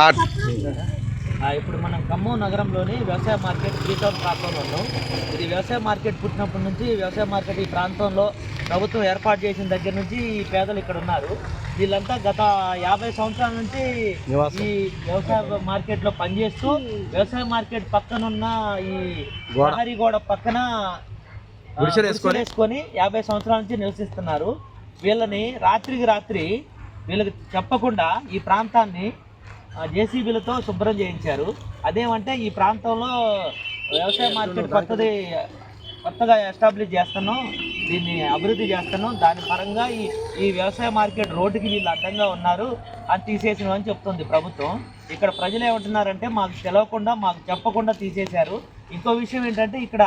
Start ఇప్పుడు మనం ఖమ్మం నగరంలోని వ్యవసాయ మార్కెట్ శ్రీటౌన్ ప్రాంతంలో ఉన్నాం. ఇది వ్యవసాయ మార్కెట్ పుట్టినప్పటి నుంచి వ్యవసాయ మార్కెట్ ఈ ప్రాంతంలో ప్రభుత్వం ఏర్పాటు చేసిన దగ్గర నుంచి ఈ పేదలు ఇక్కడ ఉన్నారు. వీళ్ళంతా గత యాభై సంవత్సరాల నుంచి. ఈ వ్యవసాయ మార్కెట్లో పనిచేస్తూ వ్యవసాయ మార్కెట్ పక్కన ఉన్న ఈ. ప్రహరీ గోడ పక్కన వేసుకొని యాభై సంవత్సరాల నుంచి నివసిస్తున్నారు. వీళ్ళని రాత్రికి రాత్రి వీళ్ళకి చెప్పకుండా ఈ ప్రాంతాన్ని జేసీబీలతో శుభ్రం చేయించారు. అదేమంటే ఈ ప్రాంతంలో వ్యవసాయ మార్కెట్ కొత్తది కొత్తగా ఎస్టాబ్లిష్ చేస్తున్నాం. దీన్ని అభివృద్ధి చేస్తున్నాం. దాని పరంగా ఈ ఈ వ్యవసాయ మార్కెట్ రోడ్డుకి వీళ్ళు అడ్డంగా ఉన్నారు. అది తీసేసిన అని చెప్తుంది ప్రభుత్వం. ఇక్కడ ప్రజలు ఏమంటున్నారంటే మాకు తెలవకుండా మాకు చెప్పకుండా తీసేశారు. ఇంకో విషయం ఏంటంటే ఇక్కడ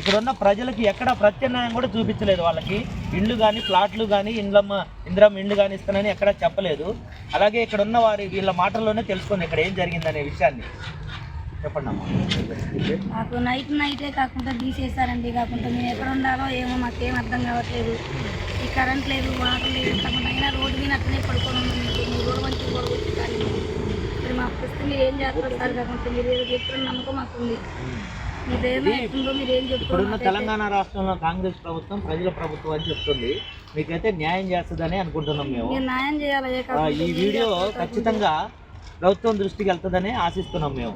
ఇక్కడ ఉన్న ప్రజలకి ఎక్కడ ప్రత్యామ్నాయం కూడా చూపించలేదు వాళ్ళకి. ఇండ్లు కానీ ప్లాట్లు కానీ ఇండ్లమ్మ ఇంద్రమ్మ ఇండ్లు కానీ ఇస్తానని ఎక్కడ చెప్పలేదు. అలాగే ఇక్కడ ఉన్న వారి వీళ్ళ మాటల్లోనే తెలుసుకుంది ఇక్కడ ఏం జరిగిందనే విషయాన్ని. మాకు నైట్ నైటే కాకుండా తీసేస్తారండి. కాకుండా మేము ఎక్కడ ఉండాలో ఏమో మాకేం అర్థం కావట్లేదు. ఈ కరెంట్ లేదు వాటర్ లేదు కాకుండా అయినా రోడ్డు మీద అట్లనే మీకు మీ రోడ్డు మంచి కొడుకు కానీ ఇప్పుడు మా పరిస్థితి మీరు ఏం చేస్తారు సార్? కాకుండా మీరు ఏదో చెప్తున్న నమ్మకం మాకు ఉంది. మీరు ఇప్పుడున్న తెలంగాణ రాష్ట్రంలో కాంగ్రెస్ ప్రభుత్వం ప్రజల ప్రభుత్వం అని చెప్తుంది. మీకైతే న్యాయం చేస్తుందని అనుకుంటున్నాం మేము. మీరు న్యాయం చేయాలి ఆ, కాకుండా ఈ వీడియో ఖచ్చితంగా ప్రభుత్వం దృష్టికి వెళ్తుందని ఆశిస్తున్నాం మేము?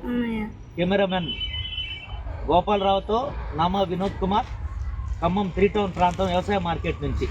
కెమెరామెన్ గోపాలరావుతో నామా వినోద్ కుమార్ ఖమ్మం త్రీ టౌన్ ప్రాంతం వ్యవసాయ మార్కెట్ నుంచి